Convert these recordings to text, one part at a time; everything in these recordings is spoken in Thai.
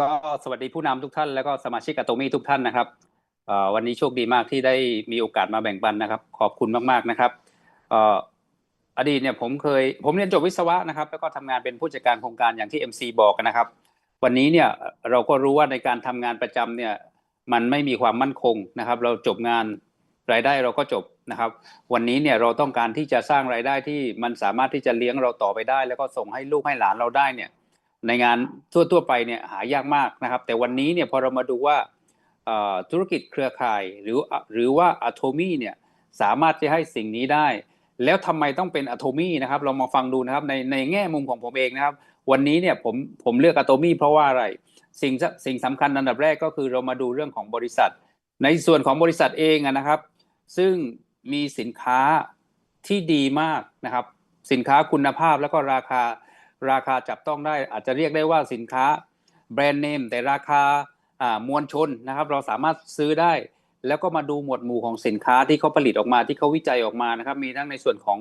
ก็สวัสดีผู้นำทุกท่านแล้วก็สมาชิกอะโตมี่ทุกท่านนะครับวันนี้โชคดีมากที่ได้มีโอกาสมาแบ่งปันนะครับ ขอบคุณมากๆนะครับอดีตเนี่ยผมเคยผมเรียนจบวิศวะนะครับ แล้วก็ทำงานเป็นผู้จัดการโครงการอย่างที่ MC บอกนะครับ วันนี้เนี่ยเราก็รู้ว่าในการทำงานประจำเนี่ยมันไม่มีความมั่นคงนะครับ เราจบงานรายได้เราก็จบนะครับ วันนี้เนี่ยเราต้องการที่จะสร้างรายได้ที่มันสามารถที่จะเลี้ยงเราต่อไปได้ แล้วก็ส่งให้ลูกให้หลานเราได้เนี่ย ในงานทั่วๆไปเนี่ยหายากมากนะครับ แต่วันนี้เนี่ยพอเรามาดูว่าธุรกิจเครือข่ายหรือหรือว่าอะโทมี่เนี่ยสามารถจะให้สิ่งนี้ได้ แล้วทำไมต้องเป็นอะโทมี่นะครับเรามาฟังดูนะครับในในแง่มุมของผมเองนะครับ วันนี้เนี่ยผมผมเลือกอะโทมี่เพราะว่าอะไรสิ่งสิ่งสำคัญอันดับแรกก็คือเรามาดูเรื่องของบริษัท ในส่วนของบริษัทเองนะครับ ซึ่งมีสินค้าที่ดีมากนะครับ สินค้าคุณภาพแล้วก็ราคา ราคาจับต้องได้ อาจจะเรียกได้ว่าสินค้าแบรนด์เนมแต่ราคามวลชนนะครับ เราสามารถซื้อได้ แล้วก็มาดูหมวดหมู่ของสินค้าที่เขาผลิตออกมาที่เขาวิจัยออกมานะครับ มีทั้งในส่วนของ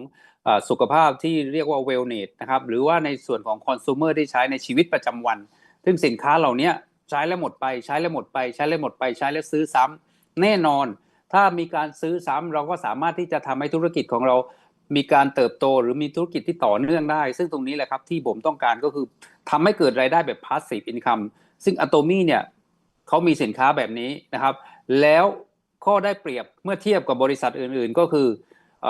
อสุขภาพที่เรียกว่า wellness นะครับหรือว่าในส่วนของ consumer ที่ใช้ในชีวิตประจำวัน ซึ่งสินค้าเหล่านี้ใช้แล้วหมดไปใช้แล้วหมดไปใช้แล้วหมดไปใช้แล้วซื้อซ้ำแน่นอน ถ้ามีการซื้อซ้ำเราก็สามารถที่จะทำให้ธุรกิจของเรา มีการเติบโตหรือมีธุรกิจที่ต่อเนื่องได้ ซึ่งตรงนี้แหละครับที่ผมต้องการก็คือทำให้เกิดรายได้แบบ passive income ซึ่ง Atomy เนี่ยเขามีสินค้าแบบนี้นะครับ แล้วข้อได้เปรียบเมื่อเทียบกับบริษัทอื่นๆ ก็คืออ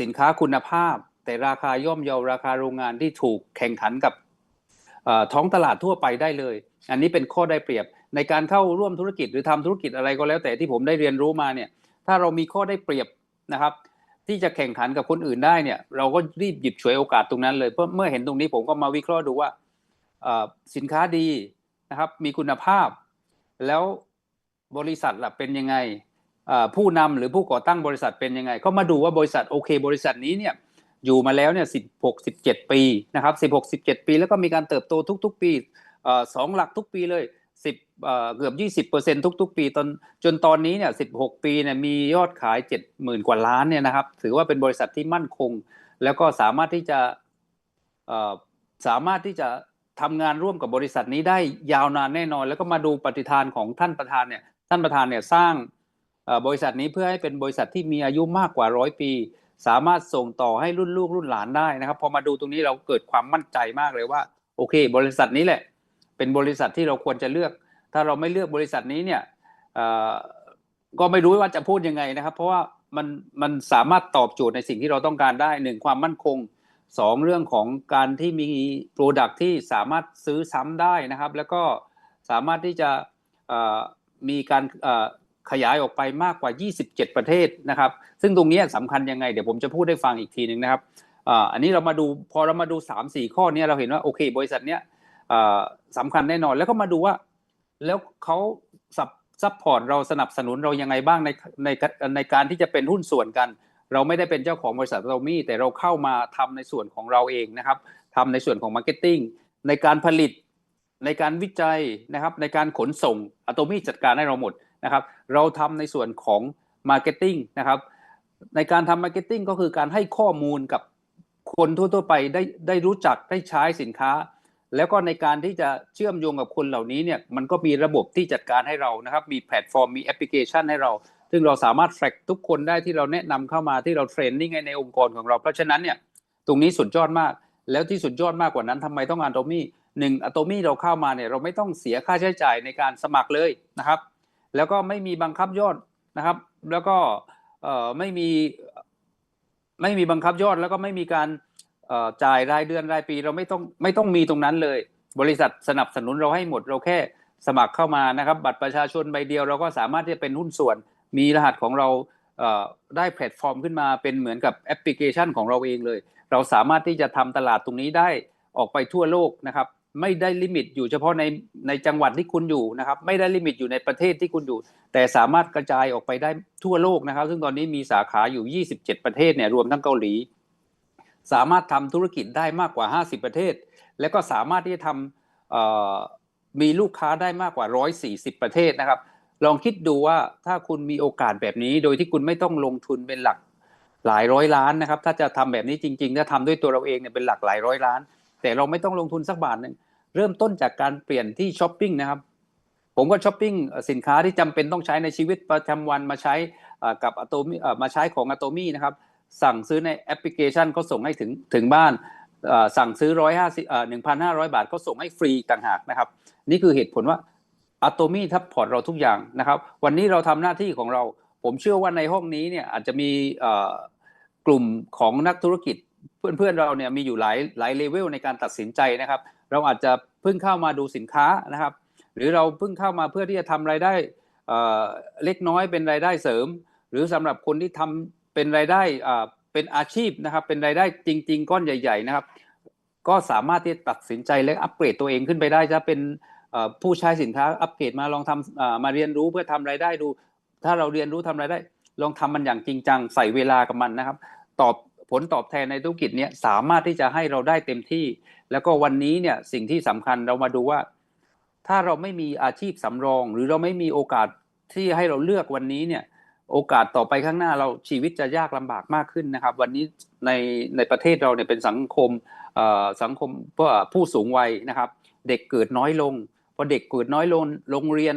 สินค้าคุณภาพ แต่ราคาย่อมเยาราคาโรงงานที่ถูกแข่งขันกับท้องตลาดทั่วไปได้เลย อันนี้เป็นข้อได้เปรียบในการเข้าร่วมธุรกิจหรือทำธุรกิจอะไรก็แล้วแต่ที่ผมได้เรียนรู้มาเนี่ยถ้าเรามีข้อได้เปรียบนะครับ ที่จะแข่งขันกับคนอื่นได้เนี่ย เราก็รีบหยิบฉวยโอกาสตรงนั้นเลยเพราะเมื่อเห็นตรงนี้ผมก็มาวิเคราะห์ดูว่าสินค้าดีนะครับมีคุณภาพ แล้วบริษัทล่ะเป็นยังไงผู้นำหรือผู้ก่อตั้งบริษัทเป็นยังไง ก็มาดูว่าบริษัทโอเค บริษัทนี้เนี่ยอยู่มาแล้วเนี่ยสิบหกสิบเจ็ดปีนะครับสิบหกสิบเจ็ดปี แล้วก็มีการเติบโตทุก ๆ ปีสองหลักทุกปีเลย สิบเอ่อเกือบยี่สิบเปอร์เซ็นทุก ๆ ปีตอนจนตอนนี้เนี่ยสิบหกปีเนี่ยมียอดขายเจ็ดหมื่นกว่าล้านเนี่ยนะครับ ถือว่าเป็นบริษัทที่มั่นคง แล้วก็สามารถที่จะเอ่อสามารถที่จะทำงานร่วมกับบริษัทนี้ได้ยาวนานแน่นอน แล้วก็มาดูปฏิทานของท่านประธานเนี่ยท่านประธานเนี่ยสร้างเอ่อบริษัทนี้เพื่อให้เป็นบริษัทที่มีอายุมากกว่าร้อยปี สามารถส่งต่อให้รุ่นลูกรุ่นหลานได้นะครับ พอมาดูตรงนี้เราเกิดความมั่นใจมากเลยว่า โอเค บริษัทนี้แหละ เป็นบริษัทที่เราควรจะเลือก ถ้าเราไม่เลือกบริษัทนี้เนี่ยก็ไม่รู้ว่าจะพูดยังไงนะครับ เพราะว่ามันมันสามารถตอบโจทย์ในสิ่งที่เราต้องการได้หนึ่งความมั่นคงสองเรื่องของการที่มีโปรดักที่สามารถซื้อซ้ำได้นะครับ แล้วก็สามารถที่จะมีการขยายออกไปมากกว่า 27 ประเทศนะครับ ซึ่งตรงนี้สำคัญยังไง เดี๋ยวผมจะพูดให้ฟังอีกทีหนึ่งนะครับอันนี้เรามาดูพอเรามาดู 3-4 ข้อเนี้เราเห็นว่าโอเค บริษัทเนี้ย อ่าสำคัญแน่นอน แล้วก็มาดูว่า แล้วเขาซับซัพพอร์ตเราสนับสนุนเรายังไงบ้างในในในการที่จะเป็นหุ้นส่วนกัน เราไม่ได้เป็นเจ้าของบริษัทเรามีแต่เราเข้ามาทำในส่วนของเราเองนะครับทำในส่วนของมาร์เก็ตติ้งในการผลิตในการวิจัยนะครับ ในการขนส่งอะโตมี่จัดการให้เราหมดนะครับ เราทำในส่วนของมาร์เก็ตติ้งนะครับในการทำมาร์เก็ตติ้งก็คือการให้ข้อมูลกับคนทั่วๆไปได้ได้รู้จักได้ใช้สินค้า แล้วก็ในการที่จะเชื่อมโยงกับคนเหล่านี้เนี่ยมันก็มีระบบที่จัดการให้เรานะครับ มีแพลตฟอร์มมีแอปพลิเคชันให้เรา ซึ่งเราสามารถแทร็กทุกคนได้ที่เราแนะนำเข้ามาที่เราเทรนนิ่งในองค์กรของเรา เพราะฉะนั้นเนี่ยตรงนี้สุดยอดมาก แล้วที่สุดยอดมากกว่านั้นทำไมต้องอะโตมี่หนึ่งอะโตมี่เราเข้ามาเนี่ยเราไม่ต้องเสียค่าใช้จ่ายในการสมัครเลยนะครับ แล้วก็ไม่มีบังคับยอดนะครับ แล้วก็เอ่อไม่มีไม่มีบังคับยอดแล้วก็ไม่มีการ จ่ายรายเดือนรายปีเราไม่ต้องไม่ต้องมีตรงนั้นเลย บริษัทสนับสนุนเราให้หมดเราแค่สมัครเข้ามานะครับ บัตรประชาชนใบเดียวเราก็สามารถที่จะเป็นหุ้นส่วน มีรหัสของเราได้แพลตฟอร์มขึ้นมาเป็นเหมือนกับแอปพลิเคชันของเราเองเลย เราสามารถที่จะทำตลาดตรงนี้ได้ออกไปทั่วโลกนะครับ ไม่ได้ลิมิตอยู่เฉพาะในในจังหวัดที่คุณอยู่นะครับ ไม่ได้ลิมิตอยู่ในประเทศที่คุณอยู่ แต่สามารถกระจายออกไปได้ทั่วโลกนะครับ ซึ่งตอนนี้มีสาขาอยู่ 27 ประเทศเนี่ยรวมทั้งเกาหลี สามารถทำธุรกิจได้มากกว่า 50 ประเทศ และก็สามารถที่จะทำมีลูกค้าได้มากกว่า 140 ประเทศนะครับ ลองคิดดูว่าถ้าคุณมีโอกาสแบบนี้ โดยที่คุณไม่ต้องลงทุนเป็นหลักหลายร้อยล้านนะครับ ถ้าจะทำแบบนี้จริง ๆ ถ้าทำด้วยตัวเราเองเนี่ยเป็นหลักหลายร้อยล้าน แต่เราไม่ต้องลงทุนสักบาทหนึ่งเริ่มต้นจากการเปลี่ยนที่ช้อปปิ้งนะครับผมก็ช้อปปิ้งสินค้าที่จำเป็นต้องใช้ในชีวิตประจำวันมาใช้กับอะโตมีมาใช้ของอะโตมีนะครับ สั่งซื้อในแอปพลิเคชันเขาส่งให้ถึงถึงบ้านสั่งซื้อร้อยห้าสิบหนึ่งพันห้าร้อยบาทเขาส่งให้ฟรีต่างหากนะครับ นี่คือเหตุผลว่าอะโตมี่ทับพอร์ตเราทุกอย่างนะครับ วันนี้เราทำหน้าที่ของเรา ผมเชื่อว่าในห้องนี้เนี่ยอาจจะมีกลุ่มของนักธุรกิจ เพื่อนๆเราเนี่ยมีอยู่หลายหลายเลเวลในการตัดสินใจนะครับ เราอาจจะเพิ่งเข้ามาดูสินค้านะครับ หรือเราเพิ่งเข้ามาเพื่อที่จะทำรายได้เอ่อเล็กน้อยเป็นรายได้เสริม หรือสำหรับคนที่ทำ เป็นรายได้อ่าเป็นอาชีพนะครับ เป็นรายได้จริง ๆ ก้อนใหญ่ ๆ นะครับ ก็สามารถที่จะตัดสินใจและอัปเกรดตัวเองขึ้นไปได้จะเป็นผู้ใช้สินค้าอัปเกรดมาลองทำมาเรียนรู้เพื่อทำรายได้ดู ถ้าเราเรียนรู้ทำรายได้ ลองทำมันอย่างจริงจังใส่เวลากับมันนะครับ ตอบผลตอบแทนในธุรกิจเนี้ยสามารถที่จะให้เราได้เต็มที่ แล้วก็วันนี้เนี่ยสิ่งที่สำคัญเรามาดูว่า ถ้าเราไม่มีอาชีพสำรอง หรือเราไม่มีโอกาสที่ให้เราเลือกวันนี้เนี่ย โอกาสต่อไปข้างหน้าเราชีวิตจะยากลำบากมากขึ้นนะครับ วันนี้ในในประเทศเราเนี่ยเป็นสังคมสังคมผู้สูงวัยนะครับ เด็กเกิดน้อยลงพอเด็กเกิดน้อยลงโรงเรียน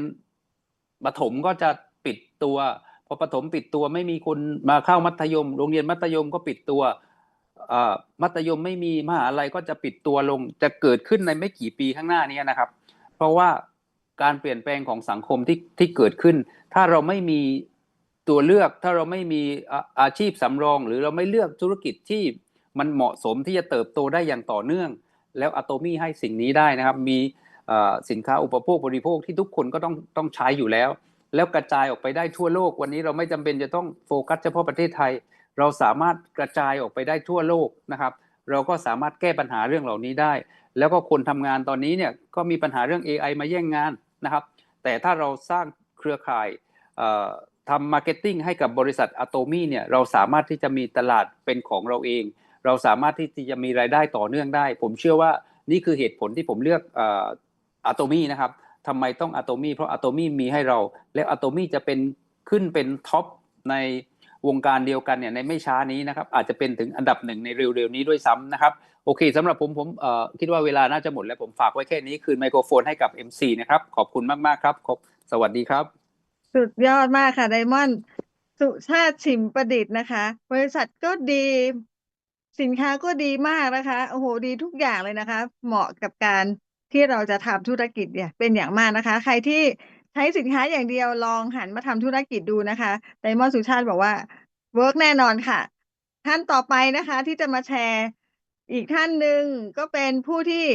ประถมก็จะปิดตัวพอประถมปิดตัวไม่มีคนมาเข้ามัธยม โรงเรียนมัธยมก็ปิดตัวมัธยมไม่มีมหาลัยก็จะปิดตัวลงจะเกิดขึ้นในไม่กี่ปีข้างหน้านี้นะครับ เพราะว่าการเปลี่ยนแปลงของสังคมที่ที่เกิดขึ้น ถ้าเราไม่มี ตัวเลือกถ้าเราไม่มีอาชีพสำรอง หรือเราไม่เลือกธุรกิจที่มันเหมาะสมที่จะเติบโตได้อย่างต่อเนื่อง แล้วอะโตมี่ให้สิ่งนี้ได้นะครับ มีสินค้าอุปโภคบริโภคที่ทุกคนก็ต้องต้องใช้อยู่แล้ว แล้วกระจายออกไปได้ทั่วโลก วันนี้เราไม่จำเป็นจะต้องโฟกัสเฉพาะประเทศไทย เราสามารถกระจายออกไปได้ทั่วโลกนะครับเราก็สามารถแก้ปัญหาเรื่องเหล่านี้ได้ แล้วก็คนทำงานตอนนี้เนี่ยก็มีปัญหาเรื่อง AI มาแย่งงานนะครับ แต่ถ้าเราสร้างเครือข่าย ทำมาร์เก็ตติ้งให้กับบริษัทอะโตมี่เนี่ยเราสามารถที่จะมีตลาดเป็นของเราเอง เราสามารถที่จะมีรายได้ต่อเนื่องได้ ผมเชื่อว่านี่คือเหตุผลที่ผมเลือกอะโตมี่นะครับทำไมต้องอะโตมี่เพราะอะโตมี่มีให้เรา แล้วอะโตมี่จะเป็นขึ้นเป็นท็อปในวงการเดียวกันเนี่ยในไม่ช้านี้นะครับอาจจะเป็นถึงอันดับหนึ่งในเร็วๆนี้ด้วยซ้ำนะครับโอเคสำหรับผมผมคิดว่าเวลาน่าจะหมดแล้วผมฝากไว้แค่นี้คืนไมโครโฟนให้กับ MC นะครับขอบคุณมากๆครับขอบสวัสดีครับ สุดยอดมากค่ะไดมอนด์สุชาติชิมประดิษฐ์นะคะ บริษัทก็ดี สินค้าก็ดีมากนะคะ โอ้โหดีทุกอย่างเลยนะคะ เหมาะกับการที่เราจะทำธุรกิจเนี่ย เป็นอย่างมากนะคะ ใครที่ใช้สินค้าอย่างเดียวลองหันมาทำธุรกิจดูนะคะไดมอนด์สุชาติบอกว่าเวิร์กแน่นอนค่ะ ท่านต่อไปนะคะ ที่จะมาแชร์อีกท่านหนึ่งก็เป็นผู้ที่